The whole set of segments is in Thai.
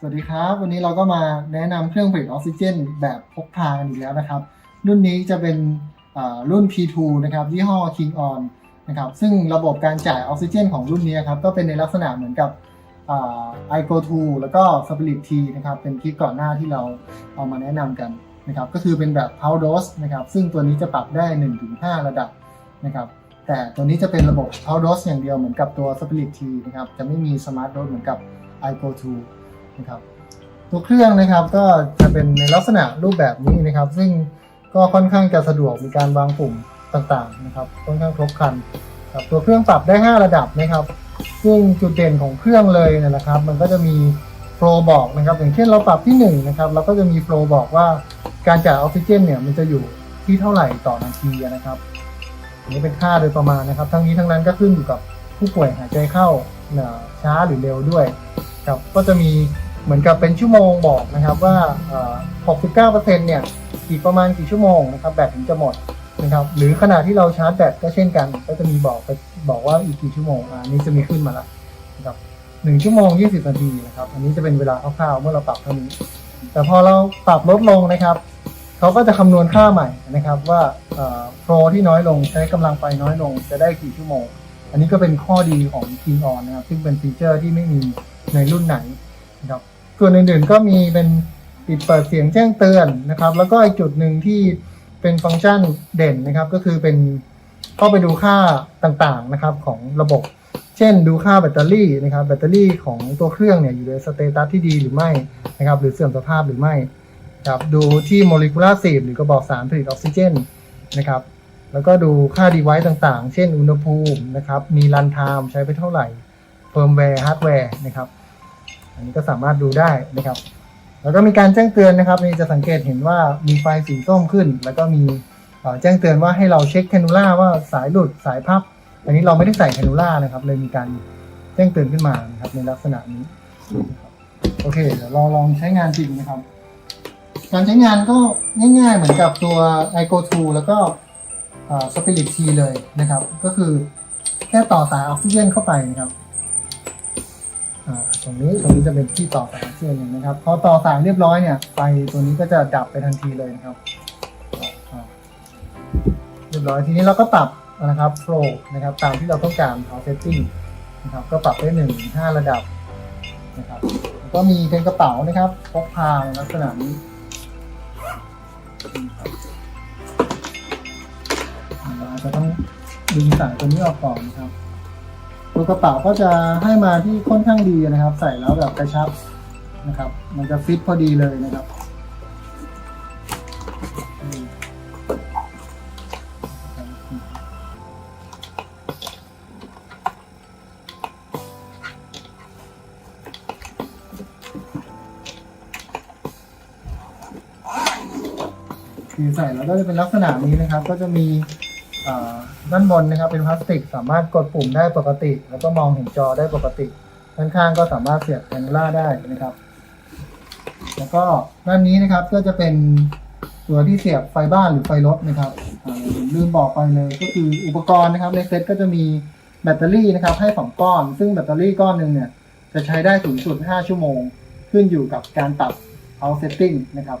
สวัสดีครับ วันนี้เราก็มาแนะนำเครื่องผลิตออกซิเจน แบบพกพากันอีกแล้วนะครับ รุ่นนี้จะเป็นรุ่น P2 นะครับยี่ห้อ King On นะครับซึ่งระบบการจ่ายออกซิเจน ของรุ่นนี้ครับก็เป็นในลักษณะเหมือนกับอ่า iGo2 แล้วก็ Spirit T นะครับเป็นคลิปก่อนหน้าที่เราเอามาแนะนำกันนะครับก็คือเป็นแบบ Power Dose นะครับซึ่งตัวนี้จะปรับได้ 1-5 ระดับนะครับแต่ตัวนี้จะเป็นระบบ Power Dose อย่างเดียวเหมือนกับตัว Spirit T นะครับจะไม่มี Smart Dose เหมือนกับ iGo2 นะครับ ตัวเครื่องนะครับก็จะเป็นในลักษณะรูปแบบนี้นะครับ ซึ่งก็ค่อนข้างจะสะดวกมีการวางปุ่มต่างๆนะครับค่อนข้างครบครันครับตัวเครื่องปรับได้ 5 ระดับนะครับ ซึ่งจุดเด่นของเครื่องเลยเนยนะครับ มันก็จะมีโฟลบอกนะครับอย่างเช่นเราปรับที่1นะครับเราก็จะมีโฟลบอกว่าการจ่ายออกซิเจนเนี่ยมันจะอยู่ที่เท่าไหร่ต่อนาทีนะครับอันนี้เป็นค่าโดยประมาณนะครับ ทั้งนี้ทั้งนั้นก็ขึ้นอยู่กับผู้ป่วยหายใจเข้าช้าหรือเร็วด้วยครับก็จะมี เหมือนกับเป็นชั่วโมงบอกนะครับว่า 69%เนี่ยอีกประมาณกี่ชั่วโมงนะครับแบตถึงจะหมดนะครับหรือขณะที่เราชาร์จแบตก็เช่นกัน ก็จะมีบอกไปบอกว่าอีกกี่ชั่วโมงอะอันนี้จะมีขึ้นมาแล้วนะครับหนึ่งชั่วโมง 20 นาทีนะครับอันนี้จะเป็นเวลาคร่าวๆเมื่อเราปรับเท่านี้ แต่พอเราปรับลดลงนะครับเขาก็จะคำนวณค่าใหม่นะครับว่าโปรที่น้อยลงใช้กำลังไฟน้อยลงจะได้กี่ชั่วโมง อันนี้ก็เป็นข้อดีของ King On นะครับซึ่งเป็นฟีเจอร์ที่ไม่มีในรุ่นไหนนะครับ ส่วนอื่นๆก็มีเป็นปิดเปิดเสียงแจ้งเตือนนะครับ แล้วก็อีกจุดหนึ่งที่เป็นฟังก์ชันเด่นนะครับ ก็คือเป็นเข้าไปดูค่าต่างๆนะครับของระบบ เช่นดูค่าแบตเตอรี่นะครับ แบตเตอรี่ของตัวเครื่องเนี่ยอยู่ในสเตตัสที่ดีหรือไม่นะครับ หรือเสื่อมสภาพหรือไม่ครับดูที่โมเลกุลาร์สีหรือกระบอกสารผลิตออกซิเจนนะครับ แล้วก็ดูค่า device ต่างๆ เช่นอุณหภูมินะครับ มีรันไทม์ใช้ไปเท่าไหร่เฟิร์มแวร์ฮาร์ดแวร์นะครับ อันนี้ก็สามารถดูได้นะครับ แล้วก็มีการแจ้งเตือนนะครับนี่จะสังเกตเห็นว่ามีไฟสีส้มขึ้น แล้วก็มีแจ้งเตือนว่าให้เราเช็คแคนูล่าว่าสายหลุดสายพับ อันนี้เราไม่ได้ใส่แคนูล่านะครับ เลยมีการแจ้งเตือนขึ้นมานะครับในลักษณะนี้โอเคเดี๋ยวเราลองใช้งานจริงนะครับ การใช้งานก็ง่ายๆเหมือนกับตัว iGo2 แล้วก็สปิริตทีเลยนะครับ ก็คือแค่ต่อสายออกซิเจนเข้าไปนะครับ ตรงนี้ตรงนี้จะเป็นที่ต่อสายออกซิเจนะครับพอต่อสายเรียบร้อยเนี่ยไฟตัวนี้ก็จะดับไปทันทีเลยนะครับเรียบร้อยทีนี้เราก็ปรับนะครับโฟล์นะครับตามที่เราต้องการเอาเซตติ้งนะครับก็ปรับได้หนึ่งถึงห้าระดับนะครับก็มีเป็นกระเป๋านะครับพกพาในลักษณะนี้เราอาจจะต้องดึงสายตัวนี้ออกก่อนนะครับ ตัวกระเป๋าก็จะให้มาที่ค่อนข้างดีนะครับ ใส่แล้วแบบกระชับนะครับ มันจะฟิตพอดีเลยนะครับคือใส่แล้วก็จะเป็นลักษณะนี้นะครับ ก็จะมี ด้านบนนะครับเป็นพลาสติก สามารถกดปุ่มได้ปกติ แล้วก็มองเห็นจอได้ปกติด้านข้างก็สามารถเสียบแคนล่าได้นะครับ แล้วก็ด้านนี้นะครับก็จะเป็นตัวที่เสียบไฟบ้านหรือไฟรถนะครับลืมบอกไปเลยก็คืออุปกรณ์นะครับในเซ็ตก็จะมีแบตเตอรี่นะครับให้สองก้อน ซึ่งแบตเตอรี่ก้อนหนึ่งเนี่ยจะใช้ได้สูงสุด 5 ชั่วโมง ขึ้นอยู่กับการปรับ power setting นะครับ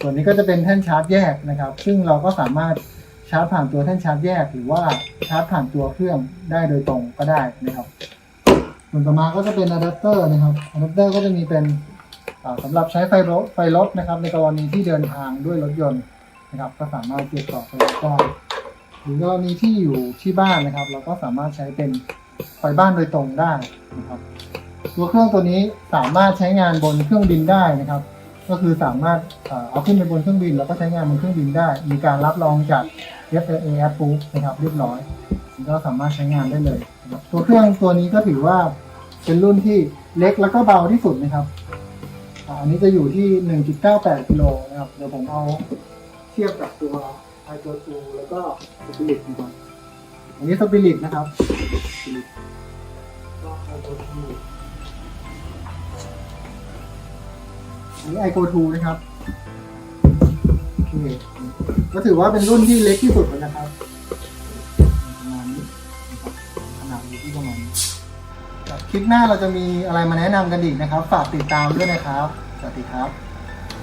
ส่วนนี้ก็จะเป็นแท่นชาร์จแยกนะครับ ซึ่งเราก็สามารถ ชาร์จผ่านตัวแท่นชาร์จแยก หรือว่าชาร์จผ่านตัวเครื่องได้โดยตรงก็ได้นะครับ ส่วนต่อมาก็จะเป็นอะแดปเตอร์นะครับอะแดปเตอร์ก็จะมีเป็นอ่าสำหรับใช้ไฟรถไฟรถนะครับ ในกรณีที่เดินทางด้วยรถยนต์นะครับ ก็สามารถเสียบต่อไฟรถได้หรือกรณีที่อยู่ที่บ้านนะครับ เราก็สามารถใช้เป็นไฟบ้านโดยตรงได้นะครับ ตัวเครื่องตัวนี้สามารถใช้งานบนเครื่องบินได้นะครับ ก็คือสามารถเอาขึ้นไปบนเครื่องบิน แล้วก็ใช้งานบนเครื่องบินได้ มีการรับรองจาก FAA Approve นะครับเรียบร้อยก็สามารถใช้งานได้เลย ตัวเครื่องตัวนี้ก็ถือว่าเป็นรุ่นที่เล็กแล้วก็เบาที่สุดนะครับอันนี้จะอยู่ที่ 1.98กิโลนะครับ เดี๋ยวผมเอาเทียบกับตัวไอตัวทูแล้วก็สปิริตนะครับอันนี้สปิริตนะครับก็ไอตัวทูอันนี้ iGo 2นะครับ ก็ถือว่าเป็นรุ่นที่เล็กที่สุดแล้วนะครับประมาณนี้นะครับขนาดอยู่ที่ประมาณนี้คลิปหน้าเราจะมีอะไรมาแนะนำกันอีกนะครับ ฝากติดตามด้วยนะครับ สวัสดีครับ